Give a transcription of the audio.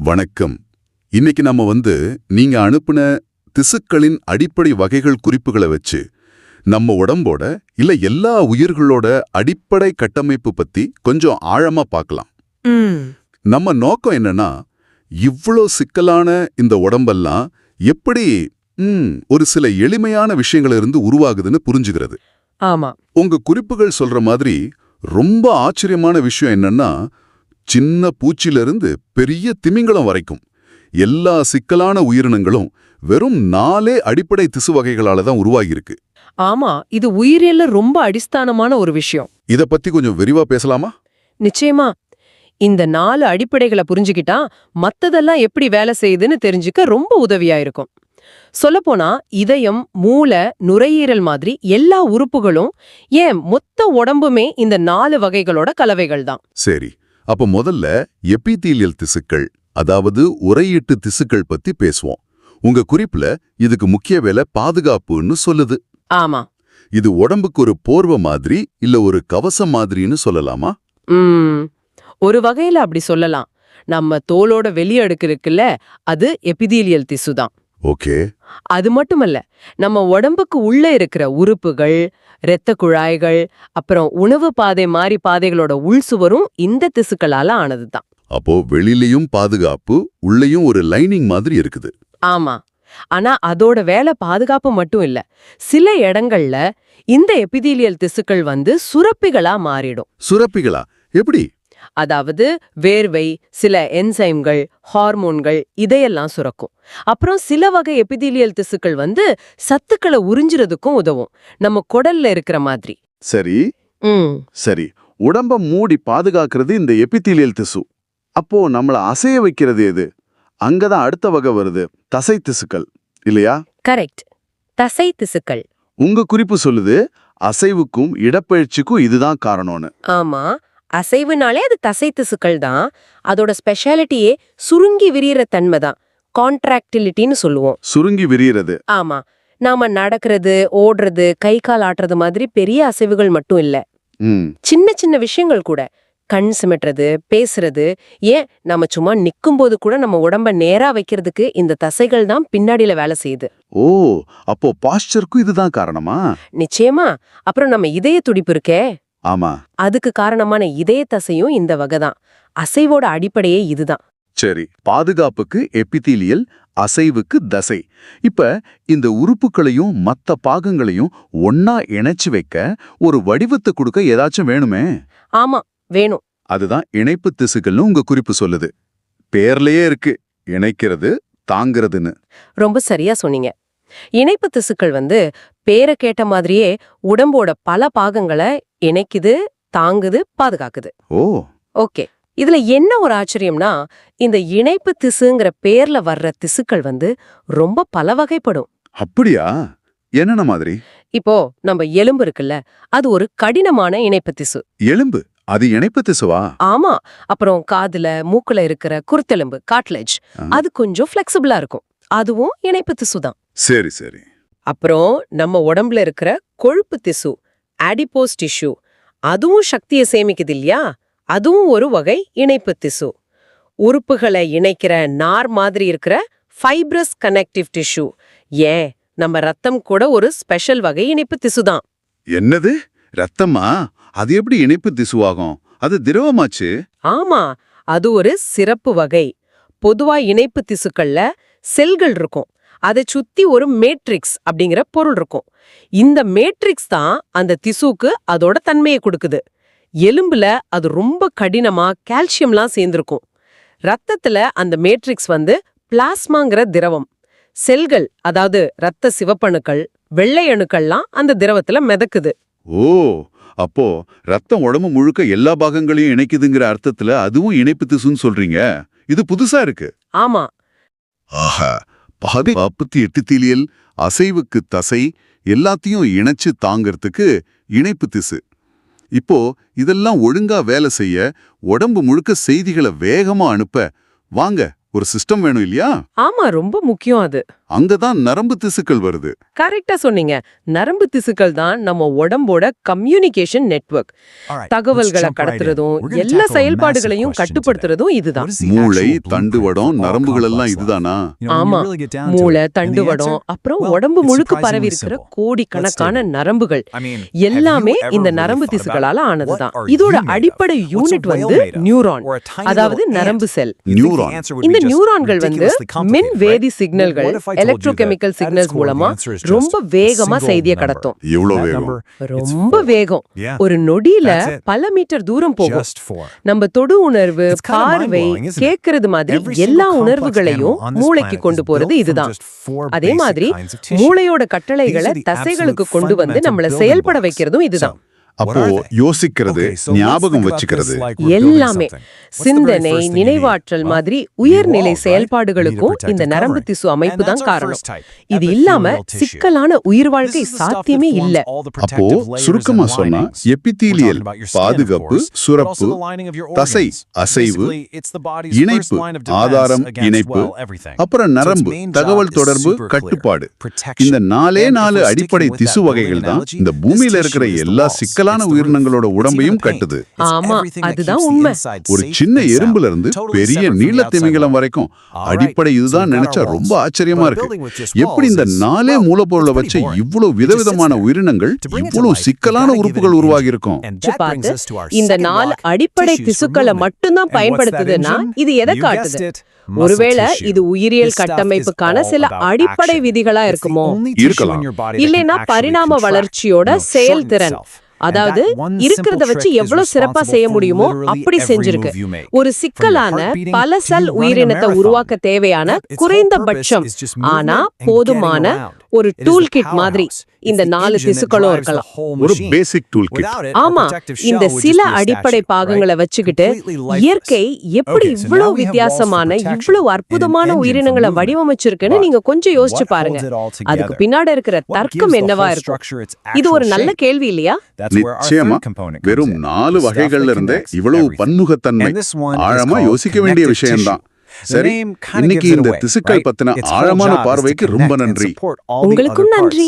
வணக்கம். இன்னைக்கு நம்ம வந்து நீங்க அனுப்புன திசுக்களின் அடிப்படை வகைகள் குறிப்புகளை வச்சு நம்ம உடம்போட இல்ல எல்லா உயிர்களோட அடிப்படை கட்டமைப்பு பத்தி கொஞ்சம் ஆழமா பார்க்கலாம். நம்ம நோக்கம் என்னன்னா இவ்ளோ சிக்கலான இந்த உடம்பெல்லாம் எப்படி ஒரு சில எளிமையான விஷயங்கள இருந்து உருவாகுதுன்னு புரிஞ்சுகிறது ஆமா. உங்க குறிப்புகள் சொல்ற மாதிரி ரொம்ப ஆச்சரியமான விஷயம் என்னன்னா சின்ன பூச்சிலிருந்து பெரிய திமிங்கலம் வரைக்கும். எல்லா சிக்கலான உயிரினங்களும் வெறும் நாலே அடிப்படை திசு வகைகளால தான் உருவாகியிருக்கு. ஆமா இது உயிரியல்ல ரொம்ப அடிஸ்தானமான ஒரு விஷயம். இத பத்தி கொஞ்சம் விரிவா பேசலாமா? நிச்சயமா. இந்த நாலு அடிப்படைகளை புரிஞ்சுக்கிட்டா மத்ததெல்லாம் எப்படி வேலை செய்யுதுன்னு தெரிஞ்சுக்க ரொம்ப உதவியா இருக்கும். சொல்லப்போனா இதயம் மூளை நுரையீரல் மாதிரி எல்லா உறுப்புகளும் ஏன் மொத்த உடம்புமே இந்த நாலு வகைகளோட கலவைகள் தான் சரி. அப்ப முதல்ல எபிதீலியல் திசுக்கள் அதாவது உரையீட்டு திசுக்கள் பத்தி பேசுவோம். உங்க குறிப்புல இதுக்கு முக்கிய வேலை பாதுகாப்புன்னு சொல்லுது. ஆமா. இது உடம்புக்கு ஒரு போர்வை மாதிரி இல்ல ஒரு கவசம் மாதிரின்னு சொல்லலாமா? ஒரு வகையில அப்படி சொல்லலாம். நம்ம தோலோட வெளியடுக்கு இருக்குல்ல அது எபிதீலியல் திசு தான் ஓகே. அது மட்டுமல்ல நம்ம உடம்புக்கு உள்ள இருக்கிற உறுப்புகள் இரத்த குழாய்கள் அப்புறம் உணவு பாதை மாறி பாதைகளோட உள் சுவரும் இந்த திசுக்களால ஆனதுதான். அப்போ வெளியிலயும் பாதுகாப்பு உள்ளேயும் ஒரு லைனிங் மாதிரி இருக்குது. ஆமா. ஆனா அதோட வேலை பாதுகாப்பு மட்டும் இல்ல சில இடங்கள்ல இந்த எபிதீலியல் திசுக்கள் வந்து சுரப்பிகளா மாறிடும். சுரப்பிகளா? எப்படி? அதாவது வேர்வை சில என்சைம்கள் ஹார்மோன்கள் இதையெல்லாம் சுரக்கும். அப்புறம் சில வகை எபிதீலியல் திசுக்கள் வந்து சத்துக்களை உறிஞ்சுறதுக்கும் உதவும். நம்ம குடல்ல இருக்கிற மாதிரி. சரி. சரி. உடம்ப மூடி பாதுகாக்கிறது இந்த எபித்தீலியல் திசு. அப்போ நம்மள அசைய வைக்கிறது எது? அங்கதான் அடுத்த வகை வருது. தசை திசுக்கள். இல்லையா? கரெக்ட். தசை திசுக்கள். உங்க குறிப்பு சொல்லுது அசைவுக்கும் இடப்பெயர்ச்சிக்கும் இதுதான் காரணம்னு. ஆமா. அசைவுனாலே அது தசை திசுக்கள் தான். அதோட ஸ்பெஷாலிட்டியே சுருங்கி விரியற தன்மை தான். கான்ட்ராக்டிலிட்டின்னு சொல்லுவோம். சுருங்கி விரியறது. ஆமா. நாம நடக்கிறது ஓடுறது கை கால் ஆட்டுறது மாதிரி பெரிய அசைவுகள் மட்டும் இல்ல. சின்ன சின்ன விஷயங்கள் கூட. கண் சிமிட்டுறது பேசுறது. ஏன்? நம்ம சும்மா நிக்கும்போது கூட நம்ம உடம்ப நேரா வைக்கிறதுக்கு இந்த தசைகள் தான் பின்னாடியில வேலை செய்யுது. ஓ அப்போ பாஸ்டருக்கும் இதுதான் காரணமா? நிச்சயமா. அப்புறம் நம்ம இதய துடிப்பு இருக்கே. ஆமா. அதுக்கு காரணமான இதய தசையும் இந்த வகை தான். அசைவோட அடிப்படையே இதுதான். சரி பாதுகாப்புக்கு எபித்தீலியல் அசைவுக்கு தசை. இப்ப இந்த உறுப்புகளையும் மத்த பாகங்களையும் ஒன்னா இணைச்சு வைக்க ஒரு வடிவத்தை கொடுக்க ஏதாச்சும் வேணுமே? ஆமா வேணும். அதுதான் இணைப்பு திசுகள்னு உங்க குறிப்பு சொல்லுது. பேர்லயே இருக்கு. இணைக்கிறது தாங்கிறதுன்னு. ரொம்ப சரியா சொன்னீங்க. இணைப்பு திசுக்கள் வந்து பேரை கேட்ட மாதிரியே உடம்போட பல பாகங்களை இணைக்குது தாங்குது பாதுகாக்குது. ஓ. ஓகே. இதுல என்ன ஒரு ஆச்சரியம்னா இந்த இணைப்பு திசுங்கிற பேர்ல வர்ற திசுக்கள் வந்து ரொம்ப பல வகைப்படும் அப்படியா? என்னென்ன மாதிரி? இப்போ நம்ம எலும்பு இருக்குல்ல அது ஒரு கடினமான இணைப்பு திசு. எலும்பு? அது இணைப்பு திசுவா? ஆமா. அப்புறம் காதுல மூக்குல இருக்கிற குருத்தெலும்பு காட்லேஜ். அது கொஞ்சம் ஃபிளெக்சிபிளா இருக்கும். அதுவும் இணைப்பு திசு தான் சரி சரி. அப்புறம் நம்ம உடம்புல இருக்கிற கொழுப்பு திசு ஆடிபோஸ் டிஷ்யூ அதுவும் சக்தியை சேமிக்குது இல்லையா? அதுவும் ஒரு வகை இணைப்பு திசு. உறுப்புகளை இணைக்கிற நார் மாதிரி இருக்கிற ஃபைப்ரஸ் கனெக்டிவ் டிஷ்யூ ஏன்? நம்ம ரத்தம் கூட ஒரு ஸ்பெஷல் வகை இணைப்பு திசு தான். என்னது? ரத்தமா? அது எப்படி இணைப்பு திசுவாகும்? அது திரவமாச்சு. ஆமா அது ஒரு சிறப்பு வகை. பொதுவா இணைப்பு திசுக்கள்ல செல்கள் இருக்கும். அதை சுத்தி ஒரு மேட்ரிக்ஸ் அப்படிங்கிற பொருள் இருக்கும். இந்த மேட்ரிக்ஸ் தான் அந்த திசுக்கு அதோட தன்மையை கொடுக்குது. எலும்புல அது ரொம்ப கடினமா கால்சியம்லாம் சேர்ந்திருக்கும். ரத்தத்துல அந்த மேட்ரிக்ஸ் வந்து பிளாஸ்மாங்கிற திரவம். செல்கள் அதாவது ரத்த சிவப்பணுக்கள் வெள்ளை அணுக்கள்லாம் அந்த திரவத்துல மிதக்குது. ஓ அப்போ ரத்தம் உடம்பு முழுக்க எல்லா பாகங்களையும் இணைக்குதுங்கிற அர்த்தத்துல அதுவும் இணைப்பு திசுன்னு சொல்றீங்க. இது புதுசா இருக்கு. ஆமா. ஆஹா பப்பத்தி எட்டு தீலியல் அசைவுக்கு தசை எல்லாத்தையும் இணைச்சு தாங்கறதுக்கு இணைப்பு திசு. இப்போ இதெல்லாம் ஒழுங்கா வேலை செய்ய உடம்பு முழுக்க செய்திகளை வேகமா அனுப்ப வாங்க ஒரு சிஸ்டம் வேணும் இல்லையா? ஆமா ரொம்ப முக்கியம் அது. அங்கதான் நரம்பு திசுக்கள் வருது. கரெக்டா சொன்னீங்க. நரம்பு திசுக்கள் தான் நம்ம உடம்போட கம்யூனிகேஷன் நெட்வொர்க் தகவல்களை கடத்துறதும் எல்லா செயல்பாடுகளையும் கட்டுப்படுத்துறதும் இதுதான் மூளை தண்டுவடம் நரம்புகள் எல்லாம் இதுதானா? ஆமா. மூளை தண்டுவடம் அப்புறம் உடம்பு முழுக்க பரவி இருக்கிற கோடிக்கணக்கான நரம்புகள். எல்லாமே இந்த நரம்பு திசுக்களால ஆனதுதான் இதோட அடிப்படை யூனிட் வந்து நியூரான் அதாவது நரம்பு செல். நியூரான் இந்த நியூரான்கள் வந்து மின் வேதி சிக்னல்கள் எலக்ட்ரோகெமிக்கல் சிக்னல்ஸ் மூலமா ரொம்ப வேகமா செய்தியை கடத்தும் ரொம்ப வேகம் ஒரு நொடியில. பல மீட்டர் தூரம் போகும். நம்ம தொடு உணர்வு பார்வை? கேக்குறது மாதிரி எல்லா உணர்வுகளையும் மூளைக்கு கொண்டு போறது இதுதான் அதே மாதிரி. மூளையோட கட்டளைகளை தசைகளுக்கு கொண்டு வந்து நம்மள செயல்பட. வைக்கிறதும் இதுதான் அப்போ? யோசிக்கிறது ஞாபகம் வச்சுக்கிறது எல்லாமே சிந்தனை? நினைவாற்றல் மாதிரி உயர்நிலை? செயல்பாடுகளுக்கும் இந்த நரம்பு. திசு அமைப்பு தான் காரணம் இது இல்லாம. சிக்கலான உயிர் வாழ்க்கை சாத்தியமே இல்ல அப்போ சுருக்கமா சொன்னா எபித்தீலியல் பாதுகாப்பு சுரப்பு தசை. அசைவு இணைப்பு ஆதாரம் இணைப்பு. அப்புறம் நரம்பு தகவல் தொடர்பு. கட்டுப்பாடு. இந்த நாலே நாலு அடிப்படை திசு வகைகள் தான் இந்த பூமியில இருக்கிற எல்லா walls, சிக்கலான உயிரினங்களோட உடம்பையும். கட்டுது ஆமா, அதுதான் உண்மை. ஒரு சின்ன. எறும்புல இருந்து பெரிய நீள outside திமிங்கலம். வரைக்கும் அடிப்படை இதுதான் நினைச்சா our ரொம்ப. ஆச்சரியமா இருக்கு எப்படி இந்த நாலே மூலப்பொருளை வச்சு. இவ்வளவு விதவிதமான. உயிரினங்கள் இவ்வளவு சிக்கலான உறுப்புகள் உருவாகி. இருக்கும் And யோசிச்சு that brings பார்த்து us to our இந்த நாலு block, அடிப்படை திசுக்களை. மட்டும்தான் பயன்படுத்துதுன்னா? இது எதை காட்டுது ஒருவேளை. இது உயிரியல் கட்டமைப்புக்கான சில அடிப்படை. விதிகளா இருக்குமோ இருக்கலாம். இல்லைன்னா பரிணாம வளர்ச்சியோட செயல்திறன் அதாவது இருக்கிறத வச்சு எவ்வளவு சிறப்பா செய்ய முடியுமோ அப்படி செஞ்சிருக்கு. ஒரு சிக்கலான பல செல் உயிரினத்தை. உருவாக்க தேவையான குறைந்தபட்சம் ஆனா போதுமான. ஒரு டூல் கிட் மாதிரி. இந்த நாலு திசுக்களும் இருக்கலாம் ஒரு. பேசிக் டூல் கிட் ஆமா இந்த சில அடிப்படை பாகங்களை? வச்சுக்கிட்டு. இயற்கை எப்படி இவ்வளவு வித்தியாசமான இவ்வளவு அற்புதமான உயிரினங்களை. வடிவமைச்சிருக்குன்னு நீங்க கொஞ்சம் யோசிச்சு பாருங்க அதுக்கு? பின்னாடி இருக்கிற தர்க்கம் என்னவா இருக்கும் இது ஒரு நல்ல? கேள்வி இல்லையா நிச்சயமா வெறும். நாலு வகைகள்ல இருந்தே இவ்வளவு. பன்முகத்தன்மை ஆழமா யோசிக்க வேண்டிய விஷயம்தான் சரி இன்னைக்கு இந்த திசுக்கள்? பத்தின ஆழமான பார்வைக்கு ரொம்ப நன்றி உங்களுக்கும். நன்றி